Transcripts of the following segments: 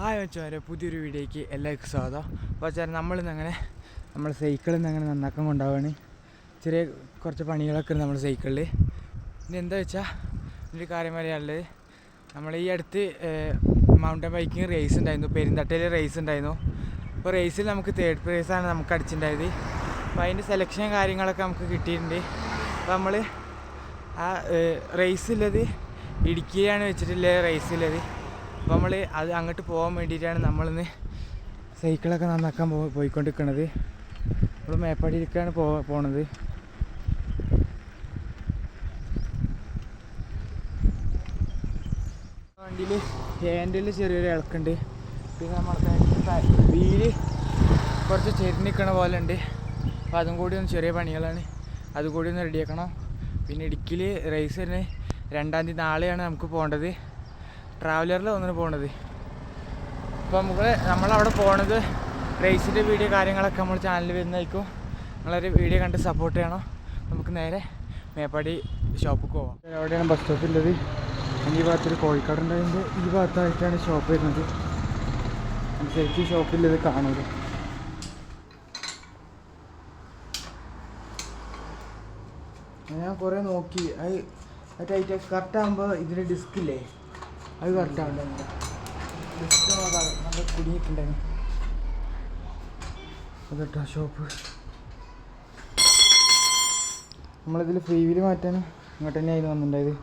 Hi വെച്ചാൽ പുതിയൊരു വീഡിയോയ്ക്ക് എല്ലാവർക്കും സ്വാഗതം. അപ്പോൾ വെച്ചാൽ നമ്മളിന്ന് അങ്ങനെ നമ്മൾ സൈക്കിളിൽ നിന്ന് അങ്ങനെ നന്നാക്കാൻ ചെറിയ കുറച്ച് പണികളൊക്കെ ഉണ്ട് നമ്മുടെ സൈക്കിളിൽ ഇനി എന്താ വെച്ചാൽ ഒരു കാര്യം പറയാനുള്ളത്. നമ്മൾ ഈ അടുത്ത് മൗണ്ടൻ ബൈക്കിങ് റേസ് ഉണ്ടായിരുന്നു. പെരിന്തട്ടയിൽ റേസ് ഉണ്ടായിരുന്നു. അപ്പോൾ റേസിൽ നമുക്ക് തേർഡ് പ്രൈസാണ് നമുക്ക് അടിച്ചിട്ടുണ്ടായത്. അപ്പോൾ അതിന്റെ സെലക്ഷൻ കാര്യങ്ങളൊക്കെ നമുക്ക് കിട്ടിയിട്ടുണ്ട്. അപ്പോൾ നമ്മൾ ആ റേസ് റേസുള്ളത് ഇടുക്കിയിലാണ് വെച്ചിട്ടുള്ളത് റേസുള്ളത് അപ്പോൾ നമ്മൾ അത് അങ്ങോട്ട് പോകാൻ വേണ്ടിയിട്ടാണ് നമ്മളിന്ന് സൈക്കിളൊക്കെ നന്നാക്കാൻ പോ പോയിക്കൊണ്ടിരിക്കണത്. നമ്മൾ മേപ്പാടിയിലേക്കാണ് പോ പോണത്. വണ്ടിയിൽ ഹാൻഡിൽ ചെറിയൊരു ഇളക്കുണ്ട്. പിന്നെ നമ്മളെ വീൽ കുറച്ച് ചെരിഞ്ഞിക്കണ പോലെ ഉണ്ട്. അപ്പോൾ അതും കൂടി ഒന്ന് ചെറിയ പണികളാണ്. അതുകൂടി ഒന്ന് റെഡിയാക്കണം പിന്നെ ഇടുക്കിയിൽ റേസ് തന്നെ രണ്ടാം തീയതി നാളെയാണ് നമുക്ക് പോകേണ്ടത്. ട്രാവലറിൽ ഒന്നിന് പോകണത് അപ്പോൾ നമുക്ക് നമ്മളവിടെ പോണത് റേസിന്റെ വീഡിയോ കാര്യങ്ങളൊക്കെ നമ്മൾ ചാനലിൽ വരുന്നതായിരിക്കും. നിങ്ങളൊരു വീഡിയോ കണ്ട് സപ്പോർട്ട് ചെയ്യണം. നമുക്ക് നേരെ മേപ്പാടി ഷോപ്പിൽ പോവാം. അവിടെയാണ് ബസ് സ്റ്റോപ്പ് ഉള്ളത്. ഈ ഭാഗത്തൊരു കോഴിക്കോട് ഉണ്ടായതിന്റെ ഈ ഭാഗത്തായിട്ടാണ് ഷോപ്പ് വരുന്നത്. ശരിക്കും ഷോപ്പിലത് കാണൂല. ഞാൻ കുറേ നോക്കി. അത് ടൈറ്റ് കറക്റ്റ് ആകുമ്പോൾ ഇതിന് ഡിസ്ക് ഇല്ലേ? അത് കറക്റ്റ് ആവണ്ട ഡിസ്ക് നല്ല കുടുങ്ങിയിട്ടുണ്ടായിരുന്നു അതെട്ടാ ഷോപ്പ് നമ്മളിതിൽ ഫ്രീ വീൽ മാറ്റാൻ ഇങ്ങോട്ട് വന്നിട്ടുണ്ടായത്.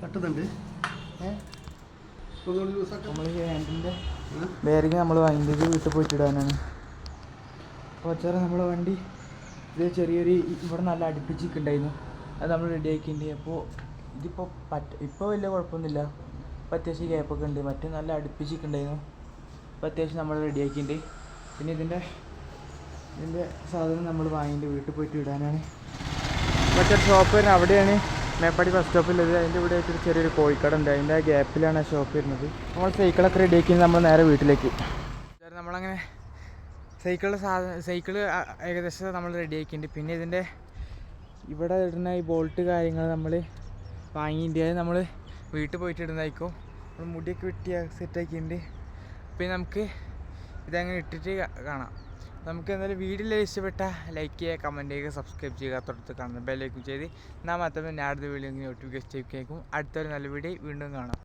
തട്ടുന്നുണ്ട്. ഏഹ് ഒന്നുകൂടി ലൂസാക്കാം നമ്മൾ ഹാൻഡിന്റെ ബെയറിങ് നമ്മൾ വാങ്ങിയത് വീട്ടിൽ പോയിട്ട് ഇടാനാണ്. അപ്പോൾ നമ്മുടെ വണ്ടി ഇത് ചെറിയൊരു ഇവിടെ നല്ല അടുപ്പിച്ചിട്ടുണ്ടായിരുന്നു അത് നമ്മൾ റെഡി ആക്കിയിട്ടുണ്ട്. അപ്പോൾ ഇതിപ്പോൾ പറ്റ ഇപ്പോൾ വലിയ കുഴപ്പമൊന്നുമില്ല. ഇപ്പോൾ അത്യാവശ്യം ഗ്യാപ്പൊക്കെ ഉണ്ട്. മറ്റേ നല്ല അടുപ്പിച്ചിട്ടുണ്ടായിരുന്നു ഇപ്പോൾ അത്യാവശ്യം നമ്മൾ റെഡി ആക്കിയിട്ടുണ്ട്. പിന്നെ ഇതിന്റെ ഇതിന്റെ സാധനം നമ്മൾ വാങ്ങിയിട്ട് വീട്ടിൽ പോയിട്ട് ഇടാനാണ്. മറ്റേ ഷോപ്പ് വരുന്നത് അവിടെയാണ്. മേപ്പാടി ബസ് സ്റ്റോപ്പിലത് അതിന്റെ ഇവിടെ ഒരു ചെറിയൊരു കോഴിക്കട ഉണ്ട്. അതിന്റെ ആ ഗ്യാപ്പിലാണ് ആ ഷോപ്പ് വരുന്നത്. നമ്മൾ സൈക്കിളൊക്കെ റെഡി ആക്കി നമ്മൾ നേരെ വീട്ടിലേക്ക്. നമ്മളങ്ങനെ സൈക്കിളിന്റെ സാധനം സൈക്കിൾ ഏകദേശം നമ്മൾ റെഡി ആക്കിയിട്ടുണ്ട്. പിന്നെ ഇതിന്റെ ഇവിടെ ഇടുന്ന ഈ ബോൾട്ട് കാര്യങ്ങൾ നമ്മൾ വാങ്ങിയിട്ട് നമ്മൾ വീട്ടിൽ പോയിട്ട് ഇടുന്നതായിരിക്കും. നമ്മൾ മുടിയൊക്കെ വെട്ടി സെറ്റാക്കിയിട്ടുണ്ട് പിന്നെ നമുക്ക് ഇതങ്ങനെ ഇട്ടിട്ട് കാണാം. നമുക്ക് എന്തായാലും വീഡിയോ ഇഷ്ടപ്പെട്ട ലൈക്ക് ചെയ്യുക കമന്റ് ചെയ്യുക സബ്സ്ക്രൈബ് ചെയ്യുക. തൊട്ടടുത്ത് കാണുന്ന ബെല്ലൈക്കും ചെയ്ത് എന്നാൽ മാത്രമേ അടുത്ത വീഡിയോ നോട്ടിഫിക്കേഷൻ ചെയ്യും അടുത്തൊരു നല്ല വീഡിയോ വീണ്ടും കാണാം.